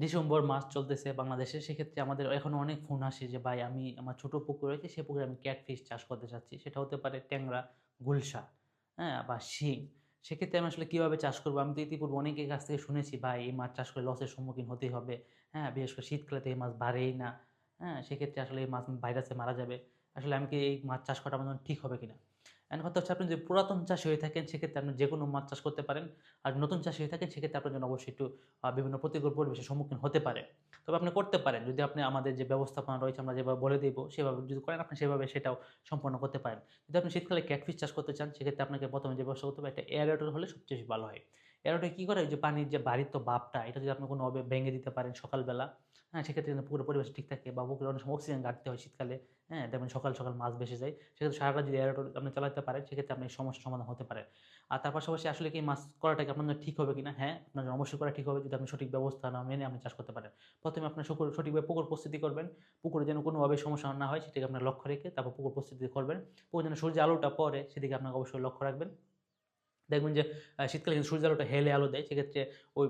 December মাস চলতেছে বাংলাদেশে, সেক্ষেত্রে আমাদের এখনও অনেক ফোন আসে যে, ভাই, আমি আমার ছোট পুকুর রয়েছে সে পুকুরে আমি ক্যাটফিশ চাষ করতে চাচ্ছি সেটা হতে পারে ট্যাংরা গুলশা হ্যাঁ বা শিং। সেক্ষেত্রে আমি আসলে কীভাবে চাষ করব? আমি তো ইতিপূর্বে অনেকের কাছ থেকে শুনেছি, ভাই, এই মাছ চাষ করে লসের সম্মুখীন হতে হবে। হ্যাঁ বিশেষ করে শীতকালে তো এই মাছ বাড়েই না। হ্যাঁ সেক্ষেত্রে আসলে এই মাছ ভাইরাসে মারা যাবে। আসলে আমি কি এই মাছ চাষ করাটা আমার ঠিক হবে কিনা? এখন কথা হচ্ছে আপনি যদি পুরাতন চাষি হয়ে থাকেন, সেক্ষেত্রে আপনি যে কোনো মাছ চাষ করতে পারেন। আর নতুন চাষি হয়ে থাকেন, সেক্ষেত্রে আপনার জন্য অবশ্যই একটু বিভিন্ন প্রতিকূল পরিবেশের সম্মুখীন হতে পারে। তবে আপনি করতে পারেন। যদি আপনি আমাদের যে ব্যবস্থাপনা রয়েছে, আমরা যেভাবে বলে দিব, সেভাবে যদি করেন, আপনি সেভাবে সেটাও সম্পন্ন করতে পারেন। যদি আপনি শীতকালে ক্যাটফিস চাষ করতে চান, সেক্ষেত্রে আপনাকে প্রথমে যে ব্যবস্থা করতে হবে, একটা এয়ারেটর হলে সবচেয়ে বেশি ভালো হয়। এয়ারেটর কী করে? যে পানির যে বাড়ির তো বাপটা, এটা যদি আপনি কোনোভাবে ভেঙে দিতে পারেন সকালবেলা হ্যাঁ সেক্ষেত্রে কিন্তু পুরো পরিবেশ ঠিক থাকে বা পুকুরে অনেক সময় অক্সিজেন ঘাটতে হয় শীতকালে হ্যাঁ দেখবেন সকাল সকাল মাছ বেসে যায়, সেক্ষেত্রে সারাটা যদি এয়ারেটর আপনি চালাতে পারেন, সেক্ষেত্রে আপনি সমস্যার সমাধান হতে পারে। আর তার পাশাপাশি আসলে কি মাছ করাটা কি আপনার ঠিক হবে কিনা? হ্যাঁ আপনার অবশ্যই করা ঠিক হবে যদি আপনি সঠিক ব্যবস্থা না মেনে আপনি চাষ করতে পারেন। প্রথমে আপনার শুকুর সঠিকভাবে পুকুর প্রস্তুতি করবেন, পুকুরে যেন কোনোভাবে সমস্যা না হয় সেটাকে আপনার লক্ষ্য রেখে তারপর পুকুর প্রস্তুতি করবেন। পুকুর যেন সূর্য আলোটা পরে সেদিকে আপনাকে অবশ্যই লক্ষ্য রাখবেন। দেখবেন যে শীতকালে কিন্তু সূর্যের আলোটা হেলে আলো দেয়। সেক্ষেত্রে ওই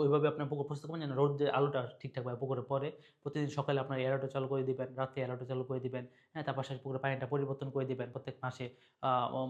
ওইভাবে আপনার পুকুর প্রস্তুত করবেন যেন রোদের আলোটা ঠিকঠাকভাবে পুকুরে পরে প্রতিদিন সকালে আপনার এয়ারোটা চালু করে দিবেন, রাতে এয়ারোটা চালু করে দিবেন হ্যাঁ তার পাশাপাশি পুকুরে পানিটা পরিবর্তন করে দিবেন। প্রত্যেক মাসে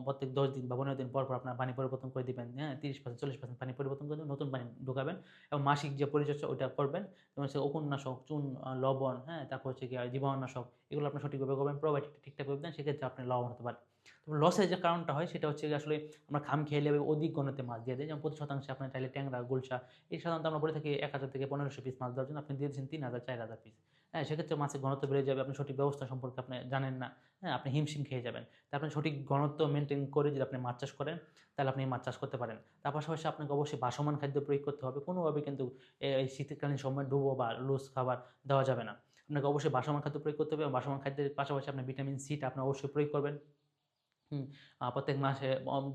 প্রত্যেক দশ দিন বা পনেরো দিন পর পর আপনার পানি পরিবর্তন করে দিবেন হ্যাঁ তিরিশ পার্সেন্ট চল্লিশ পার্সেন্ট পানি পরিবর্তন করে দিবেন, নতুন পানি ঢুকাবেন এবং মাসিক যে পরিচর্যা ওইটা করবেন। যেমন হচ্ছে উপন্যাসক, চুন লবণ হ্যাঁ তারপর হচ্ছে কি জীবাণুনাশক, এগুলো আপনার সঠিকভাবে করবেন প্রোবায়োটিক ঠিকঠাক করে দেন সেক্ষেত্রে আপনি লাভবান হতে পারেন। তবে লসের যে কারণটা হয়, সেটা হচ্ছে আসলে আমরা খাম খেয়ে নেবে অধিক গণতে মাছ দিয়ে দেয়। যেমন প্রতি শতাংশে আপনার চাইলে ট্যাংরা, গুলশা, এই সাধারণত আমরা বলে থাকি এক হাজার থেকে পনেরোশো পিস মাছ দেওয়ার জন্য। আপনি দিয়ে দিচ্ছেন তিন হাজার, চার হাজার পিস হ্যাঁ সেক্ষেত্রে মাছের ঘনত্ব বেড়ে যাবে। আপনি সঠিক ব্যবস্থা সম্পর্কে আপনি জানেন না। হ্যাঁ আপনি হিমশিম খেয়ে যাবেন। তা আপনি সঠিক ঘনত্ব মেনটেন করে যদি আপনি মাছ চাষ করেন, তাহলে আপনি মাছ চাষ করতে পারেন। তার পাশাপাশি আপনাকে অবশ্যই বাসমান খাদ্য প্রয়োগ করতে হবে। কোনোভাবে কিন্তু এই শীতকালীন সময় ডুবো বা লুজ খাবার দেওয়া যাবে না। আপনাকে অবশ্যই বাসমান খাদ্য প্রয়োগ করতে হবে এবং বাসমান খাদ্যের পাশাপাশি আপনি ভিটামিন সিটা আপনি অবশ্যই প্রয়োগ করবেন। প্রত্যেক মাসে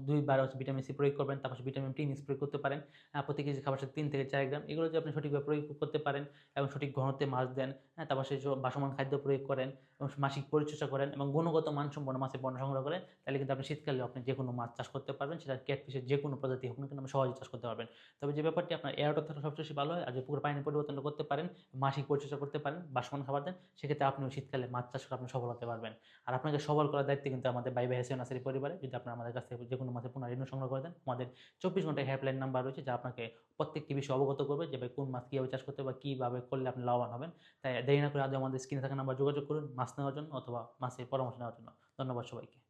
দুইবার হচ্ছে ভিটামিন সি প্রয়োগ করবেন তারপর ভিটামিন টি মিক্স প্রয়োগ করতে পারেন আহ, প্রতি কেজি খাবার সাথে তিন থেকে চার গ্রাম এগুলো যদি আপনি সঠিকভাবে প্রয়োগ করতে পারেন এবং সঠিক ঘনত্বে মাছ দেন হ্যাঁ তারপর সেই বাসমান খাদ্য প্রয়োগ করেন এবং মাসিক পরিচর্যা করেন এবং গুণগত মানসম্পন্ন মাছের পণ্য সংগ্রহ করেন তাহলে কিন্তু আপনি শীতকালে আপনি যে কোনো মাছ চাষ করতে পারবেন সেটা ক্যাটফিশের যে কোনো প্রজাতি হোক না কিন্তু আপনি সহজে চাষ করতে পারবেন। তবে যে ব্যাপারটি আপনার এয়ারটা থাকলে সবচেয়ে ভালো হয় আর যে পুকুর পানি পরিবর্তন করতে পারেন মাসিক পরিচর্যা করতে পারেন বাসমান খাবার দেন সেক্ষেত্রে আপনি শীতকালে মাছ চাষ করে আপনি সফল হতে পারবেন। আর আপনাকে সবল করার দায়িত্ব কিন্তু আমাদের বাই বাই হাসিন নাসারি পরিবারে, যদি আপনারা আমাদের কাছ থেকে যে কোনো মাসে পুনরায় সংগ্রহ করে দেন, আমাদের চব্বিশ ঘন্টায় হেল্পলাইন নাম্বার রয়েছে, যা আপনাকে প্রত্যেকটি বিষয়ে অবগত করবে যে কোন মাছ কীভাবে চাষ করতে বা কীভাবে করলে আপনি লাভবান হবেন। তাই দেরি না করে আজ আমাদের স্ক্রিনে থাকা নাম্বার যোগাযোগ করুন মাছ নেওয়ার জন্য অথবা মাছের পরামর্শ নেওয়ার জন্য। ধন্যবাদ সবাইকে।